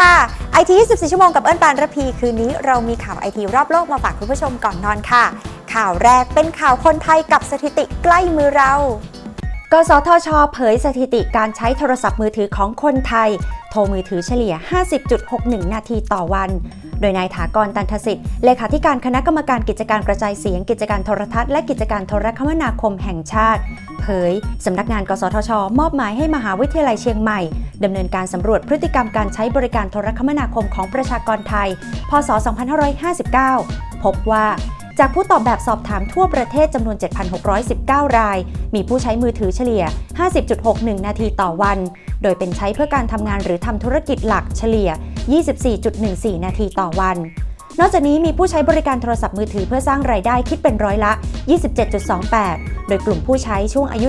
ค่ะไอที24 ชั่วโมงกับเอิญปานระพี คืนนี้เรามีข่าวไอทีรอบโลกมาฝากคุณผู้ชมก่อนนอนค่ะ ข่าวแรกเป็นข่าวคนไทยกับสถิติใกล้มือเรา กสทช เผยสถิติการใช้โทรศัพท์มือถือของคนไทย โทรมือถือเฉลี่ย 50.61 นาทีต่อวัน โดยนายถากรตันทสิทธิ์ เลขาธิการคณะกรรมการกิจการกระจายเสียง กิจการโทรทัศน์และกิจการโทรคมนาคมแห่งชาติ เผย สำนักงาน กสทช มอบหมายให้มหาวิทยาลัยเชียงใหม่ดำเนินการสำรวจพฤติกรรมการใช้บริการโทรคมนาคมของประชากรไทย พศ 2559 พบว่า จากผู้ตอบแบบสอบถามทั่วประเทศจำนวน 7,619 ราย มีผู้ใช้มือถือเฉลี่ย 50.61 นาทีต่อวัน โดยเป็นใช้เพื่อการทำงานหรือทำธุรกิจหลักเฉลี่ย 24.14 นาทีต่อวัน นอกจากนี้มีผู้ใช้บริการโทรศัพท์มือถือเพื่อสร้างรายได้คิดเป็นร้อยละ 27.28 โดยกลุ่มผู้ใช้ช่วงอายุ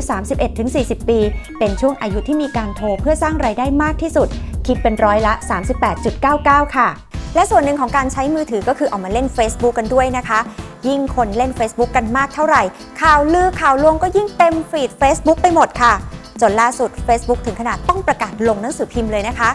31-40 ปี เป็นช่วงอายุที่มีการโทรเพื่อสร้างรายได้มากที่สุด คิดเป็นร้อยละ 38.99 ค่ะและส่วนหนึ่งของการใช้มือถือก็คือออกมาเล่น Facebook กันด้วยนะคะ ยิ่งคนเล่น Facebook กันมากเท่าไหร่ ข่าวลือข่าวลวงก็ยิ่งเต็มฟีด Facebook ไปหมดค่ะ จนล่าสุด Facebook ถึงขนาดต้องประกาศลงหนังสือพิมพ์เลยนะคะ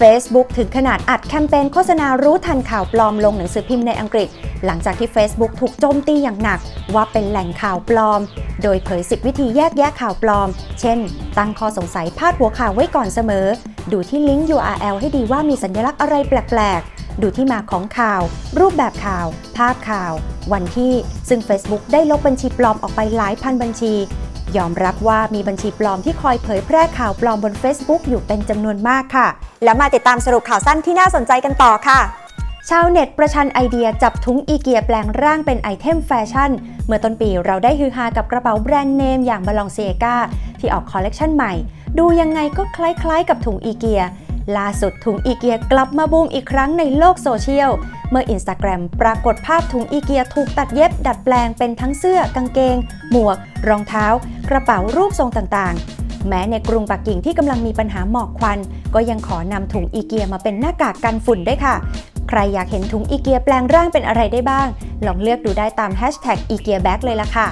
Facebook ถึงขนาดอัดแคมเปญโฆษณารู้ทันข่าวปลอมลงหนังสือพิมพ์ในอังกฤษ หลังจากที่ Facebook ถูกโจมตีอย่างหนัก ว่าเป็นแหล่งข่าวปลอม โดยเผย10วิธีแยกแยะข่าวปลอม เช่น ตั้งข้อสงสัยพาดหัวข่าวไว้ก่อนเสมอ ดูที่ลิงก์ URL ให้ดีว่ามีสัญลักษณ์อะไรแปลกๆ ดูที่มาของข่าว รูปแบบข่าว ภาพข่าว วันที่ ซึ่ง Facebook ได้ลบบัญชีปลอมออกไปหลายพันบัญชี ยอมรับว่ามีบัญชีปลอมที่คอยเผยแพร่ข่าวปลอมบน Facebook อยู่เป็นจำนวนมากค่ะ แล้วมาติดตามสรุปข่าวสั้นที่น่าสนใจกันต่อค่ะชาวเน็ตประชันไอเดียจับถุงอีเกียแปลงร่างเป็นไอเทมแฟชั่น เมื่อต้นปีเราได้ฮือฮากับกระเป๋าแบรนด์เนมอย่างบาลองเซียกาที่ออกคอลเลกชันใหม่ ดูยังไงก็คล้ายๆกับถุงอีเกีย ล่าสุดถุงอีเกียกลับมาบูมอีกครั้งในโลกโซเชียล เมื่อ Instagram ปรากฏภาพถุงอีเกียถูกตัดเย็บดัดแปลงเป็นทั้งเสื้อกางเกง หมวก รองเท้า กระเป๋ารูปทรงต่างๆ แม้ในกรุงปักกิ่งที่กำลังมีปัญหาหมอกควัน ก็ยังขอนำถุงอีเกียมาเป็นหน้ากากกันฝุ่นได้ค่ะ ใครอยากเห็นถุงอีเกียแปลงร่างเป็นอะไรได้บ้าง ลองเลือกดูได้ตามแฮชแท็กอีเกียแบ็กเลยล่ะค่ะ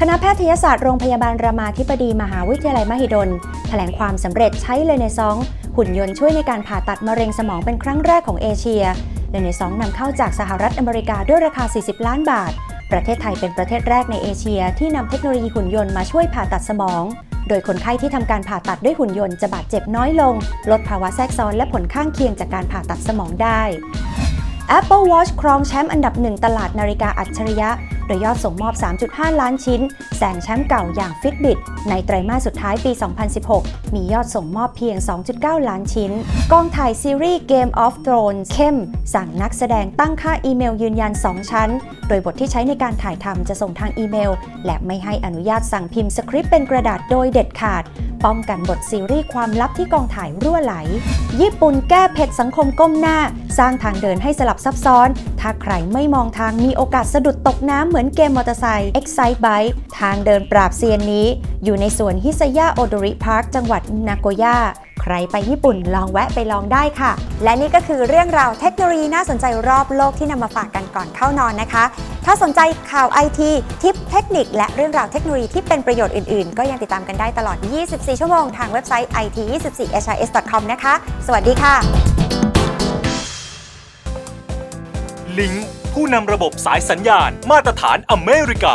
คณะแพทยศาสตร์โรงพยาบาลรามาธิบดีมหาวิทยาลัยมหิดล แถลงความสำเร็จใช้เลยในซอง หุ่นยนต์ช่วยในการผ่าตัดมะเร็งสมองเป็นครั้งแรกของเอเชียเลในซองนำเข้าจากสหรัฐอเมริกาด้วยราคา 40 ล้านบาท ประเทศไทยเป็นประเทศแรกในเอเชีย ที่นำเทคโนโลยีหุ่นยนต์มาช่วยผ่าตัดสมอง โดยคนไข้ที่ทำการผ่าตัดด้วยหุ่นยนต์จะบาดเจ็บน้อยลง ลดภาวะแทรกซ้อนและผลข้างเคียงจากการผ่าตัดสมองได้ Apple Watch ครองแชมป์อันดับหนึ่งตลาดนาฬิกาอัจฉริยะ โดยยอดส่งมอบ 3.5 ล้านชิ้น แซงแชมป์เก่าอย่าง Fitbit ในไตรมาสสุดท้ายปี 2016 มียอดส่งมอบเพียง 2.9 ล้านชิ้น กองถ่ายซีรีส์ Game of Thrones เข้ม สั่งนักแสดงตั้งค่าอีเมลยืนยัน 2 ชั้น โดยบทที่ใช้ในการถ่ายทำจะส่งทางอีเมล และไม่ให้อนุญาตสั่งพิมพ์สคริปต์เป็นกระดาษโดยเด็ดขาด ป้องกันบทซีรีส์ความลับที่กองถ่ายรั่วไหล ญี่ปุ่นแก้เผ็ดสังคมก้มหน้า สร้างทางเดินให้สลับซับซ้อน ถ้าใครไม่มองทางมีโอกาสสะดุดตกน้ำเหมือนเกมมอเตอร์ไซค์ Excite Bike ทางเดินปราบเซียนนี้ อยู่ในสวนฮิซายะโอโดริพาร์คจังหวัดนาโกย่าใครไปญี่ปุ่นลองแวะไปลองได้ค่ะ และนี่ก็คือเรื่องราวเทคโนโลยีน่าสนใจรอบโลกที่นำมาฝากกันก่อนเข้านอนนะคะ ถ้าสนใจข่าวไอทีทิปเทคนิค และเรื่องราวเทคโนโลยีที่เป็นประโยชน์อื่น ๆ ก็ยังติดตามกันได้ตลอด 24 ชั่วโมงทางเว็บไซต์ it24his.com นะคะ สวัสดีค่ะ ลิงผู้นำระบบสายสัญญาณมาตรฐานอเมริกา